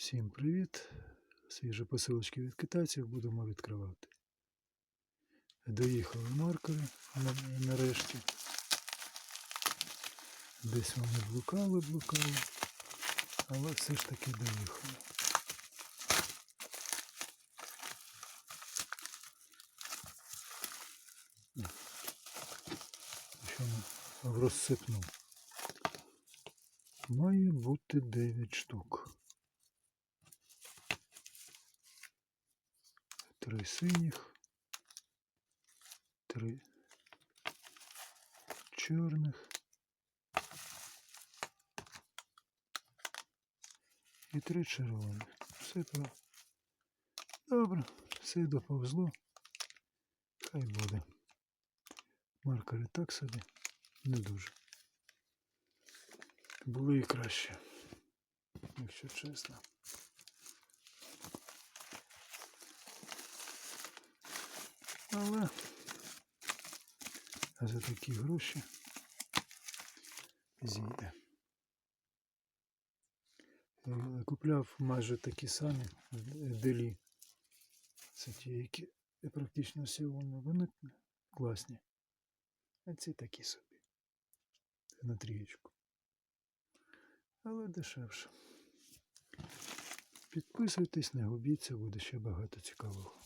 Всім привіт! Свіжі посилочки від китайців будемо відкривати. Доїхали маркери нарешті. Десь вони блукали, блукали, але все ж таки доїхали. Що в розсипну. Має бути 9 штук. Три синіх, три чорних і три червоних. Все про. Добре, все доповзло. Хай буде. Маркери так собі, не дуже. Були і краще, якщо чесно. Але за такі гроші зійде. Купляв майже такі самі делі. Це ті, які практично вони, вони класні. А ці такі собі. На трієчку. Але дешевше. Підписуйтесь, не губіться, буде ще багато цікавого.